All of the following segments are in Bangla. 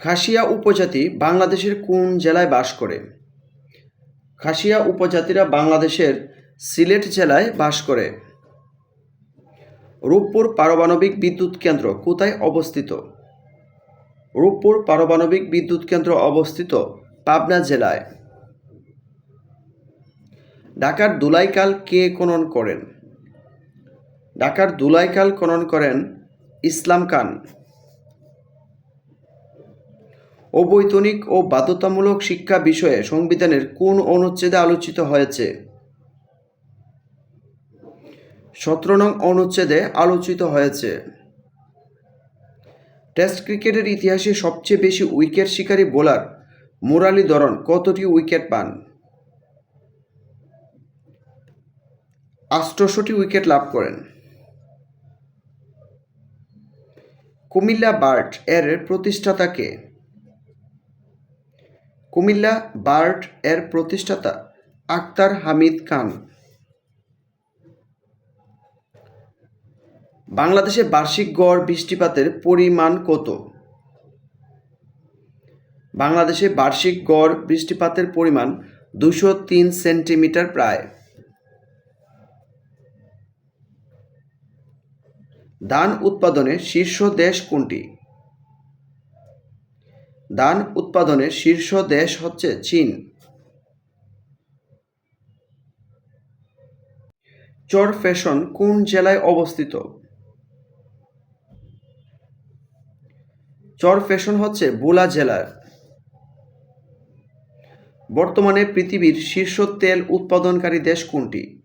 খাসিয়া উপজাতি বাংলাদেশের কোন জেলায় বাস করে? খাসিয়া উপজাতিরা বাংলাদেশের সিলেট জেলায় বাস করে। রূপপুর পারমাণবিক বিদ্যুৎ কেন্দ্র কোথায় অবস্থিত? রূপপুর পারমাণবিক বিদ্যুৎ কেন্দ্র অবস্থিত পাবনা জেলায়। ঢাকার দুলাইকাল কে খনন করেন? ঢাকার দুলাইকাল খনন করেন ইসলাম খান। অবৈতনিক ও বাধ্যতামূলক শিক্ষা বিষয়ে সংবিধানের কোন অনুচ্ছেদে আলোচিত হয়েছে? সতেরো নং অনুচ্ছেদে আলোচিত হয়েছে। টেস্ট ক্রিকেটের ইতিহাসে সবচেয়ে বেশি উইকেট শিকারী বোলার মুরালি ধরন কতটি উইকেট পান? আষ্টশোটি উইকেট লাভ করেন। কুমিল্লা বার্ট এর প্রতিষ্ঠাতাকে কুমিল্লা বার্ড এর প্রতিষ্ঠাতা আক্তার হামিদ খান। বাংলাদেশে বার্ষিক গড় বৃষ্টিপাতের পরিমাণ কত? বাংলাদেশে বার্ষিক গড় বৃষ্টিপাতের পরিমাণ দুশো তিন সেন্টিমিটার প্রায়। ধান উৎপাদনে শীর্ষ দেশ কোনটি? ধান উৎপাদনের শীর্ষ দেশ হচ্ছে চীন। চর ফ্যাশন কোন জেলায় অবস্থিত? চর ফ্যাশন হচ্ছে বোলা জেলার। বর্তমানে পৃথিবীর শীর্ষ তেল উৎপাদনকারী দেশ কোনটি?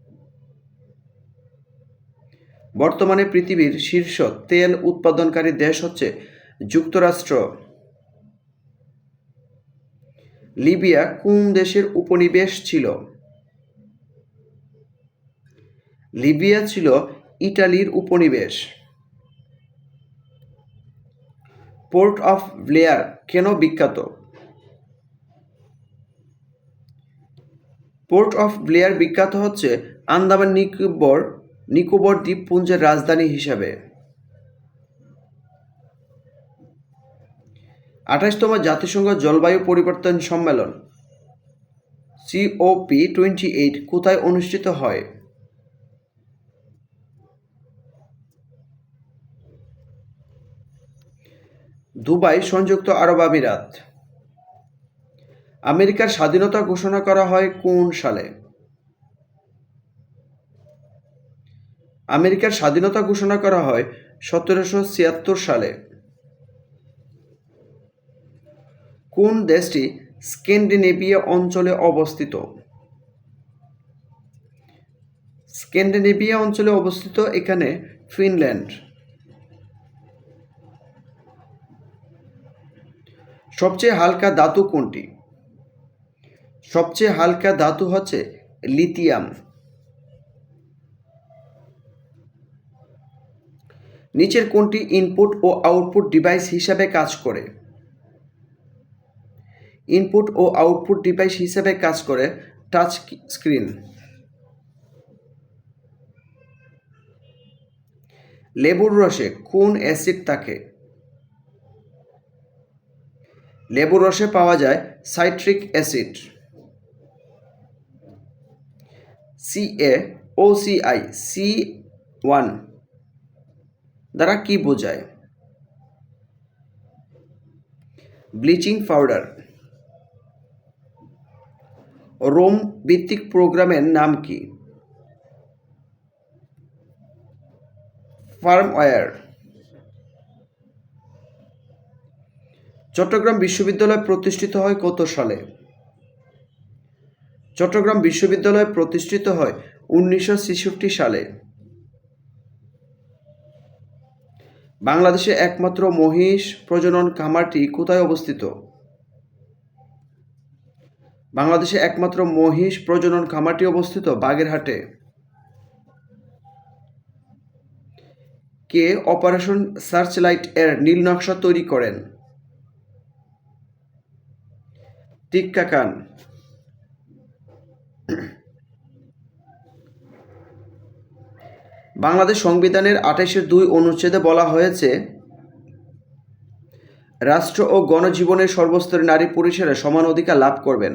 বর্তমানে পৃথিবীর শীর্ষ তেল উৎপাদনকারী দেশ হচ্ছে যুক্তরাষ্ট্র। লিবিয়া কোন দেশের উপনিবেশ ছিল? লিবিয়া ছিল ইটালির উপনিবেশ। পোর্ট অফ ব্লেয়ার কেন বিখ্যাত? পোর্ট অফ ব্লেয়ার বিখ্যাত হচ্ছে আন্দামান নিকোবর নিকোবর দ্বীপপুঞ্জের রাজধানী হিসাবে। আঠাশতম জাতিসংঘ জলবায়ু পরিবর্তন সম্মেলন সিওপি টোয়েন্টি এইট কোথায় অনুষ্ঠিত হয়? দুবাই সংযুক্ত আরব আমিরাত। আমেরিকার স্বাধীনতা ঘোষণা করা হয় কোন সালে? আমেরিকার স্বাধীনতা ঘোষণা করা হয় সতেরোশো ছিয়াত্তর সালে। কোন দেশটি স্ক্যান্ডিনেভিয়া অঞ্চলে অবস্থিত? স্ক্যান্ডিনেভিয়া অঞ্চলে অবস্থিত এখানে ফিনল্যান্ড। সবচেয়ে হালকা ধাতু কোনটি? সবচেয়ে হালকা ধাতু হচ্ছে লিথিয়াম। নিচের কোনটি ইনপুট ও আউটপুট ডিভাইস হিসাবে কাজ করে? ইনপুট ও আউটপুট ডিভাইস হিসেবে কাজ করে টাচ স্ক্রিন। লেবুর রসে কোন অ্যাসিড থাকে? লেবুর রসে পাওয়া যায় citric acid. CA O CI C one দ্বারা কি বোঝায়? Bleaching powder. রোম ভিত্তিক প্রোগ্রামের নাম কি? ফার্মওয়্যার। চট্টগ্রাম বিশ্ববিদ্যালয় প্রতিষ্ঠিত হয় কত সালে? চট্টগ্রাম বিশ্ববিদ্যালয় প্রতিষ্ঠিত হয় উনিশশো ছেষট্টি সালে। বাংলাদেশে একমাত্র মহিষ প্রজনন খামারটি কোথায় অবস্থিত? বাংলাদেশে একমাত্র মহিষ প্রজনন খামারটি অবস্থিত বাগেরহাটে। কে অপারেশন সার্চলাইট এর নীল নকশা তৈরি করেন? টিক্কা খান বাংলাদেশ সংবিধানের আঠাশের দুই অনুচ্ছেদে বলা হয়েছে, রাষ্ট্র ও গণজীবনের সর্বস্তরের নারী পুরুষেরা সমান অধিকার লাভ করবেন।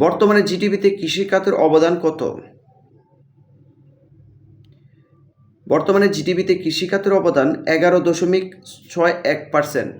বর্তমানে জিডিপিতে কৃষিখাতের অবদান কত? বর্তমানে জিডিপিতে কৃষিখাতের অবদান এগারো দশমিক ছয় এক পার্সেন্ট।